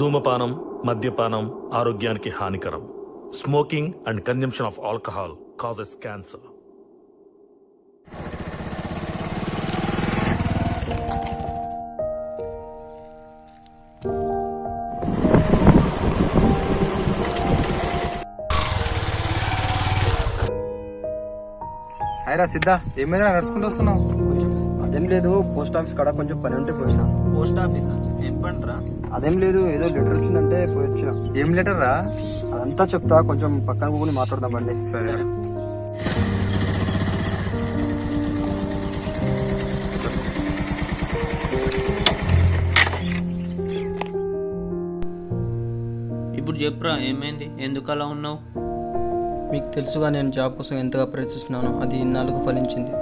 ధూమపానం మద్యపానం ఆరోగ్యానికి హానికరం. Smoking and consumption of alcohol causes cancer హాయ్రా సిద్ధ ఏమైనా నడుచుకుంటూ వస్తున్నావు? అదేం లేదు పోస్ట్ ఆఫీస్ కాడ కొంచెం పని ఉంటే పోయినా. పోస్ట్ ఆఫీసా? ఏం పండ్రా అదేం లేదు ఏదో లెటర్ వచ్చిందంటే పోయి వచ్చిన. ఏం లెటర్ రా అదంతా చెప్తా కొంచెం పక్కన కూర్చొని మాట్లాడదాం బండి సరే. ఇప్పుడు చెప్పురా ఏమైంది? ఎందుకు అలా ఉన్నావు? మీకు తెలుసుగా నేను జాబ్ కోసం ఎంతగా ప్రయత్నిస్తున్నాను అది ఇన్నాళ్ళకు ఫలించింది.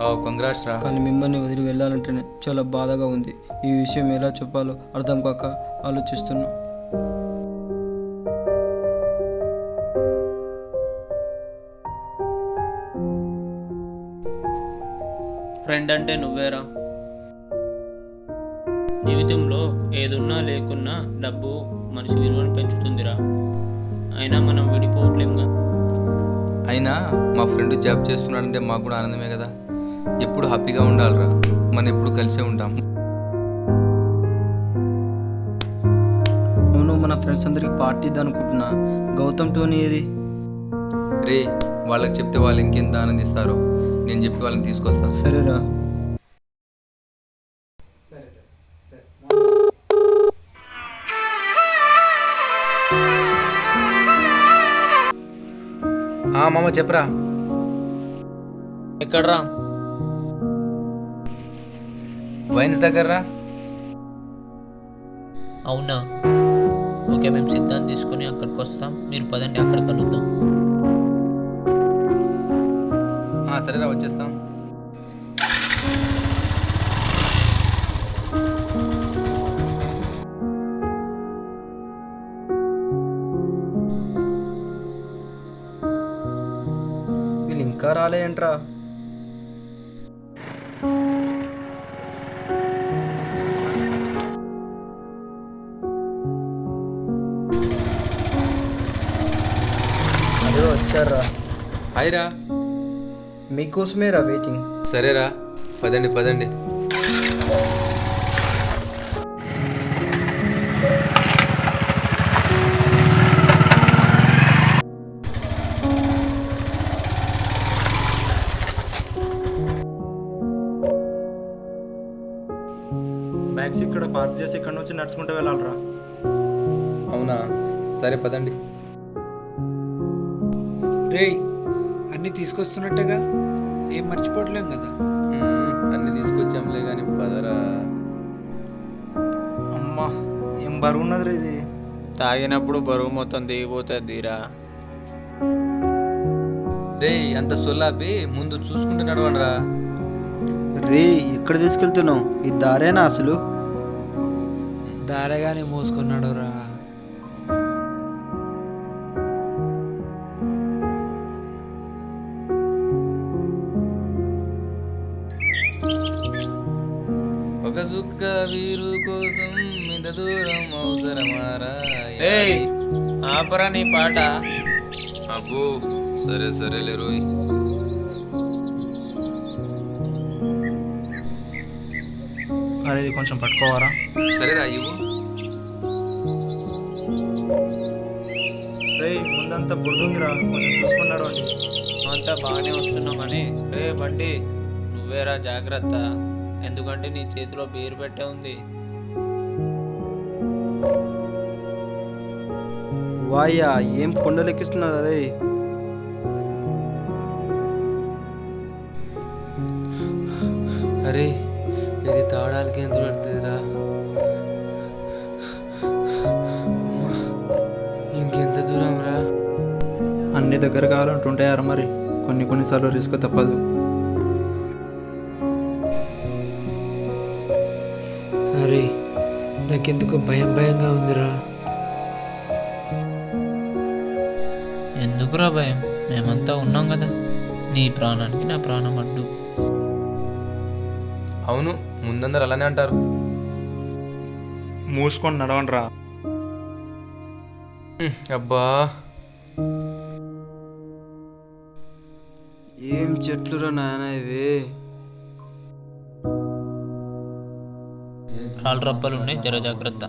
కంగ్రాట్స్ రా. కానీ మిమ్మల్ని వదిలి వెళ్ళాలంటేనే చాలా బాధగా ఉంది. ఈ విషయం ఎలా చెప్పాలో అర్థం కాక ఆలోచిస్తున్నా. ఫ్రెండ్ అంటే నువ్వేరా? జీవితంలో ఏదున్నా లేకున్నా డబ్బు మనిషి విలువను పెంచుతుందిరా. అయినా మనం విడిపోవట్లేముగా అయినా మా ఫ్రెండ్ జాబ్ చేస్తున్నాడంటే మాకు కూడా ఆనందమే కదా. ఎప్పుడు హ్యాపీగా ఉండాలిరా. మనం ఎప్పుడు కలిసే ఉంటాం. అవును మన ఫ్రెండ్స్ అందరికి పార్టీ ఇద్దాం అనుకుంటున్నా. గౌతమ్ టోనీ రే వాళ్ళకి చెప్తే వాళ్ళు ఇంకెంత ఆనందిస్తారో. నేను చెప్పి వాళ్ళని తీసుకొస్తాను సరేరా. మామ చెప్పరా? ఎక్కడ్రా? వైన్స్ దగ్గర రా అవునా? ఓకే మేము సిద్ధాంతం తీసుకుని అక్కడికి వస్తాం. మీరు పదండి అక్కడ కలుద్దాం. సరేరా వచ్చేస్తాం. అదే వచ్చారా హాయ్రా. మీకోసమే రా వెయిటింగ్ సరేరా. పదండి పదండి. చేసి ఇక్కడ నుంచి నడుచుకుంటూ వెళ్ళాలరా. అవునా? సరే పదండి. రేయ్ అన్నీ తీసుకొస్తున్నట్టుగా? ఏం మర్చిపోవట్లేం కదా? అన్ని తీసుకొచ్చాంలే కానీ పదరా. అమ్మా ఏం బరువు ఉన్నది రా ఇది? తాగినప్పుడు బరువు మొత్తం దిగిపోతుందిరా. రే అంత సొల్లాపి ముందు చూసుకుంటూ నడవండిరా. రే ఎక్కడ తీసుకెళ్తున్నావు? ఈ దారేనా అసలు? దారగానే మోసుకున్నాడు రా ఒక సుక్క వీరు కోసం ఇంత దూరం అవసరమారా? ఏయ్ ఆపరా నీ పాట. అబ్బో సరే సరేలే రోయ్. అరే ఇది కొంచెం పట్టుకోవారా సరేరా ఇవ్వు. రే ముందంతా బురదుందిరా కొంచెం చూసుకున్నాడు అండి అంతా బాగానే వస్తున్నాం కానీ రే బండి నువ్వేరా జాగ్రత్త. ఎందుకంటే నీ చేతిలో బీరు పెట్టే ఉంది. వాయ్యా ఏం కొండలెక్కిస్తున్నారా రే? అరే ఇది తాగడానికి ఎంత పడుతుందిరా. ఇంకెంత దూరం రా అన్ని దగ్గర కావాలంటే ఉంటాయారా మరి. కొన్ని కొన్నిసార్లు రిస్క్ తప్పదు. అరే నాకెందుకు భయం భయంగా ఉందిరా. ఎందుకురా భయం? మేమంతా ఉన్నాం కదా. నీ ప్రాణానికి నా ప్రాణం అడ్డు. అవును ముందందరు అలానే అంటారు. మూసుకొని నడవండి రా. అబ్బా. ఏం చెట్లురా నాయన ఇవి? రాళ్ళు రప్పలు ఉన్నాయి జర జాగ్రత్త.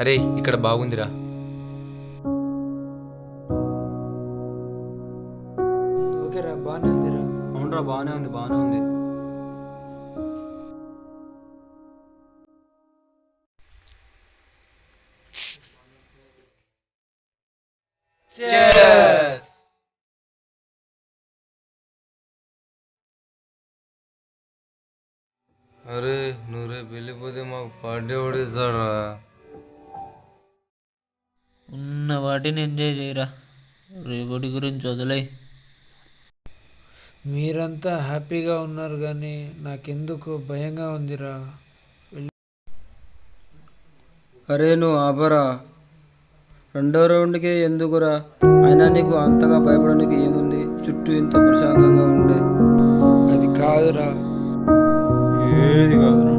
అరే ఇక్కడ బాగుందిరా. అరే నువ్వు రేపు వెళ్ళిపోతే మాకు పార్టీ ఓడిస్తారా ఉన్న వాటిని ఎంజాయ్ చేయరా. రేపటి గురించి వదిలే మీరంతా హ్యాపీగా ఉన్నారు కానీ నాకెందుకు భయంగా ఉందిరా. అరే నువ్వు ఆపరా. రెండో రౌండ్కే ఎందుకురా? అయినా నీకు అంతగా భయపడడానికి ఏముంది? చుట్టూ ఇంత ప్రశాంతంగా ఉండే. అది కాదురా. ఏది కాదురా?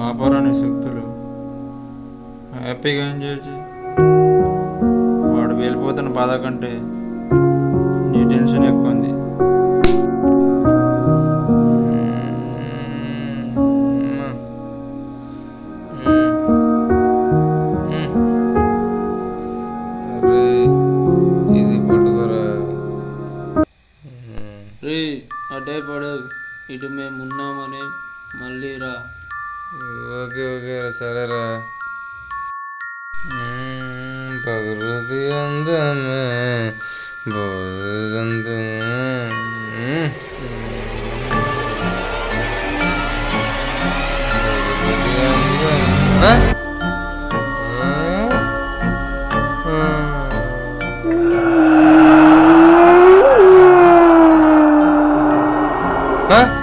ఆపరాని శక్తులు. హ్యాపీగా ఎంజాయ్ చేయి. వాడు వెళ్ళిపోతున్న బాధ కంటే రే అటే పడవు ఇటు మేము ఉన్నామని మళ్ళీ రా. ఓకే ఓకే రా సరేరా మ్మ్, ప్రకృతి అందమే బోధంతు రేయ్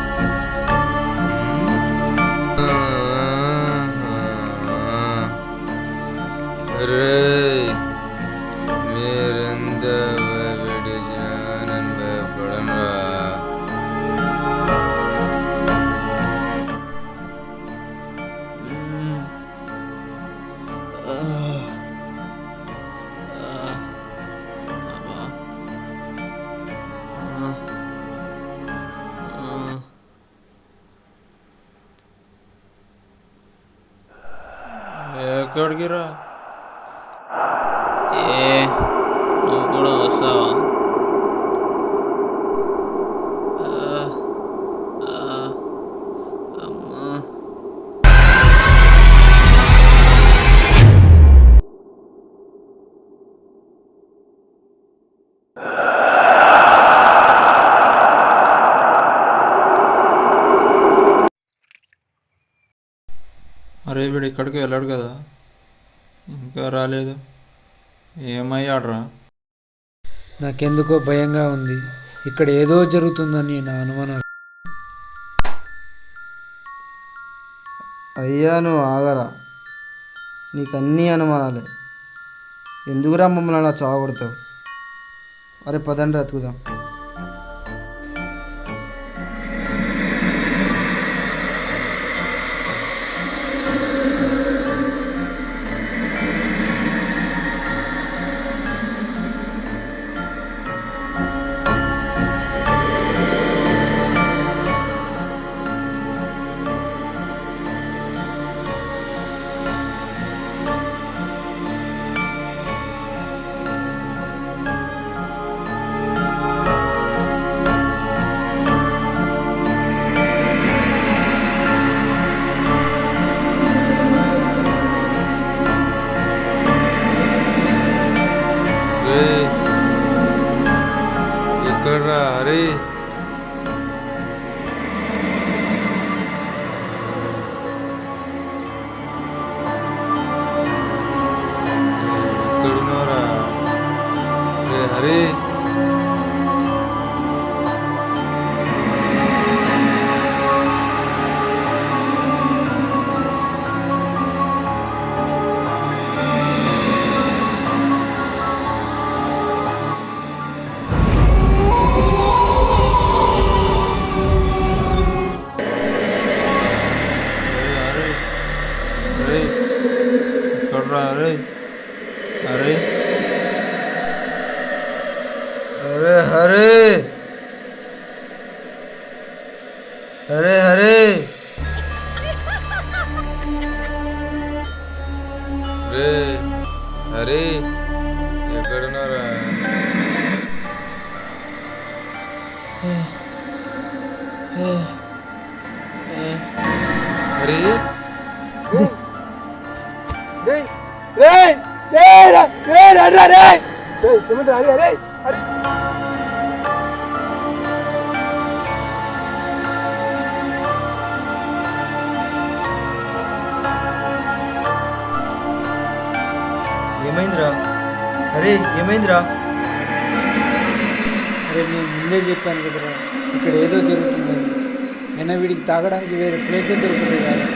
ఎక్కడికి రా ఏ నువ్వు కూడా వస్తావా? అరే వీడు ఇక్కడికి వెళ్ళాడు కదా. ఇంకా రాలేదు. ఏమయ్యాడ్రా నాకెందుకో భయంగా ఉంది. ఇక్కడ ఏదో జరుగుతుందని నా అనుమానం అయ్యా నువ్వు ఆగరా. నీకు అన్నీ అనుమానాలే. ఎందుకురా మమ్మల్ని అలా చావగొడతావు? అరే పదండి అతుకుదాం. Cara. ఏమైందిరా? అరే ఏమైందిరా? అరే నేను ముందే చెప్పాను కదరా ఇక్కడ ఏదో జరుగుతుందని. అయినా వీడికి తాగడానికి వేరే ప్లేసే దొరకలేదు?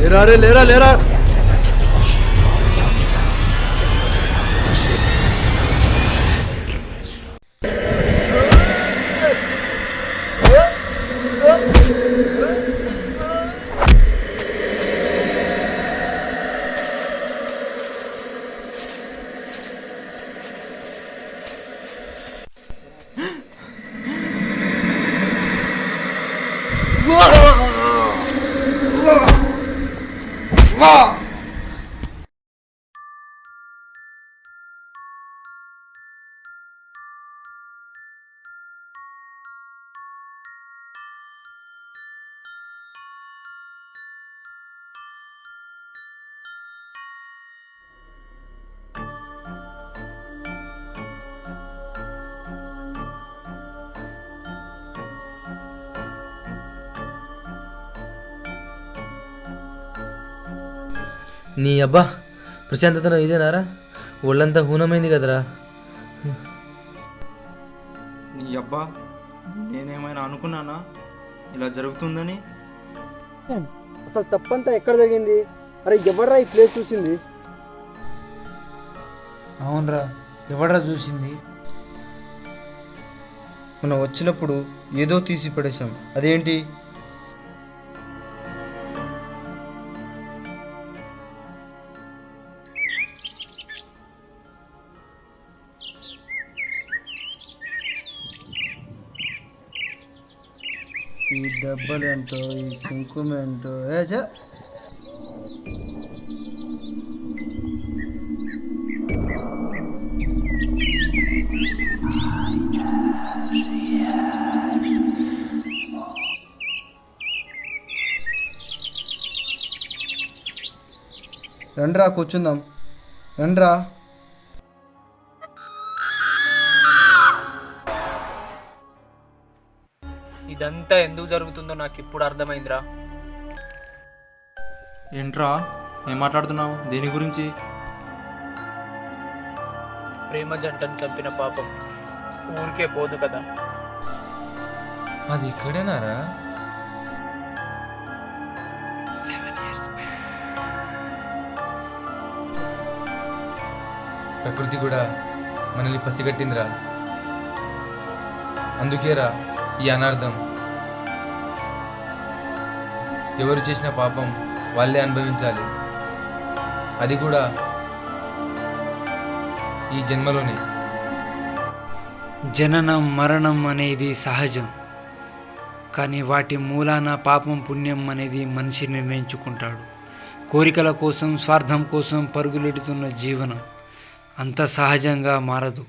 కదా అరే లేరా అరే నీ అబ్బా ప్రశాంతతను ఇదేనారా? ఒళ్ళంతా హూనమైంది కదరా. నీ అబ్బా నేనేమైనా అనుకున్నానా? ఇలా జరుగుతుందని? అసలు తప్పంతా ఎక్కడ జరిగింది? అరే ఎవడరా ఈ ప్లేస్ చూసింది? అవునరా ఎవడరా చూసింది? మనం వచ్చినప్పుడు ఏదో తీసి పడేశాం అదేంటి? దెబ్బలు ఎంతో ఈ కుంకుమ ఏంటో ఏ రండ్రా కూర్చుందాం. రండ్రా. ఇదంతా ఎందుకు జరుగుతుందో నాకు ఇప్పుడు అర్థమైందిరా. ఏంట్రా? ఏం మాట్లాడుతున్నావు? దేని గురించి? ప్రేమ జంటను చంపిన పాపం ఊరికే పోదు కదా. అది ఇక్కడేనారా? ప్రకృతి కూడా మనల్ని పసిగట్టిందిరా. అందుకేరా ఈ అనార్థం. ఎవరు చేసిన పాపం వాళ్ళే అనుభవించాలి. అది కూడా ఈ జన్మలోనే. జననం మరణం అనేది సహజం. కానీ వాటి మూలాన పాపం పుణ్యం అనేది మనిషి నిర్ణయించుకుంటాడు. కోరికల కోసం స్వార్థం కోసం పరుగులెడుతున్న జీవనం అంత సహజంగా మారదు.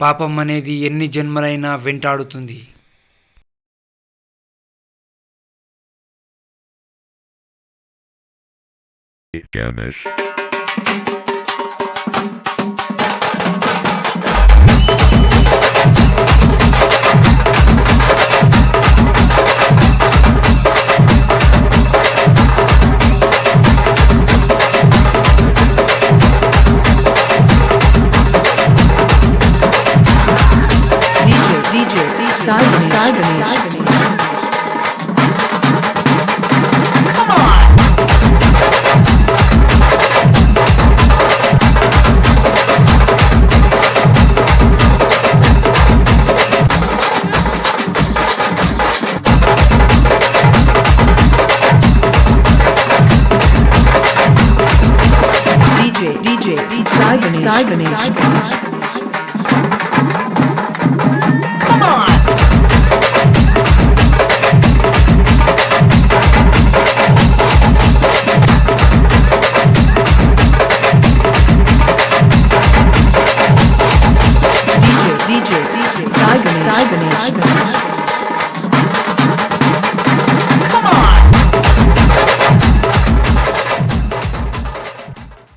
పాపం అనేది ఎన్ని జన్మలైనా వెంటాడుతుంది. Gamish. Backside Venetian.